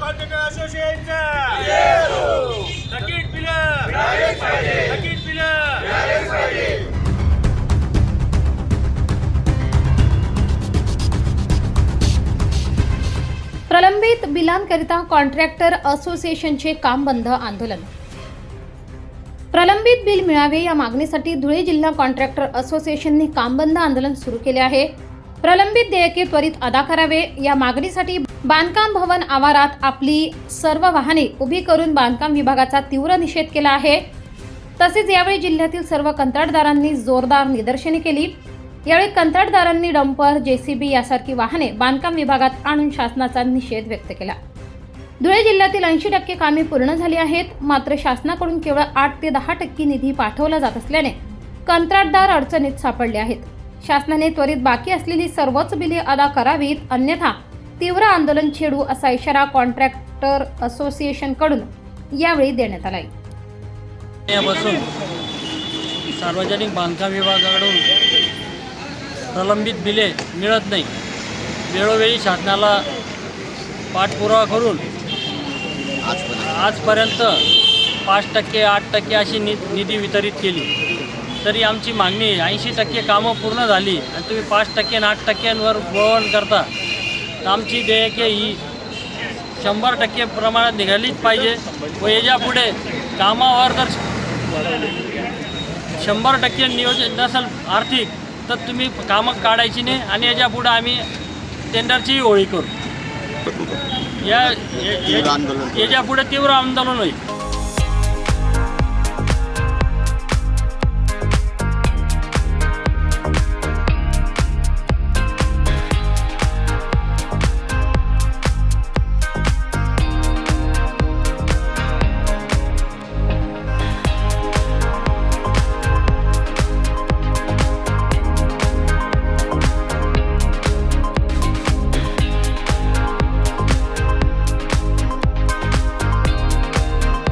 Contractor असोसिएशनचा थकीत बिलं थकीत बिलं प्रलंबित बिलांकरिता कॉन्ट्रॅक्टर असोसिएशनचे काम बंद आंदोलन. प्रलंबित बिल मिळावे या मागणीसाठी धुळे जिल्हा कॉन्ट्रॅक्टर असोसिएशनने काम बंद आंदोलन सुरू केले आहे. प्रलंबित देयके त्वरित अदा करावे या मागणीसाठी बांधकाम भवन आवारात आपली सर्व वाहने उभी करून बांधकाम विभागाचा तीव्र निषेध केला आहे. तसेच यावेळी जिल्ह्यातील सर्व कंत्राटदारांनी जोरदार निदर्शने केली. यावेळी कंत्राटदारांनी डंपर जेसीबी यासारखी वाहने बांधकाम विभागात आणून शासनाचा निषेध व्यक्त केला. धुळे जिल्ह्यातील ऐंशी टक्के कामे पूर्ण झाली आहेत. मात्र शासनाकडून केवळ आठ ते दहा टक्के निधी पाठवला जात असल्याने कंत्राटदार अडचणीत सापडले आहेत. शासनाने त्वरित बाकी असलेली सर्वच बिले अदा करावीत. अन्यथा तीव्र आंदोलन छेडू असा इशारा कॉन्ट्रॅक्टर असोसिएशनकडून यावेळी देण्यात आला यापासून सार्वजनिक बांधकाम विभागाकडून प्रलंबित बिले मिळत नाही. वेळोवेळी शासनाला पाठपुरावा करून आजपर्यंत पाच टक्के आठ टक्के अशी नि निधी वितरित केली. तरी आमची मागणी ऐंशी टक्के कामं पूर्ण झाली आणि तुम्ही पाच टक्के आणि आठ टक्क्यांवर वळण करता. आमची देयके ही शंभर टक्के प्रमाणात निघालीच पाहिजे. व याच्यापुढे कामावर जर शंभर टक्के नियोजन नसेल आर्थिक तर तुम्ही कामं काढायची नाही आणि याच्यापुढे आम्ही टेंडरचीही होळी करू. या या- या- याच्यापुढे तीव्र आंदोलन होईल.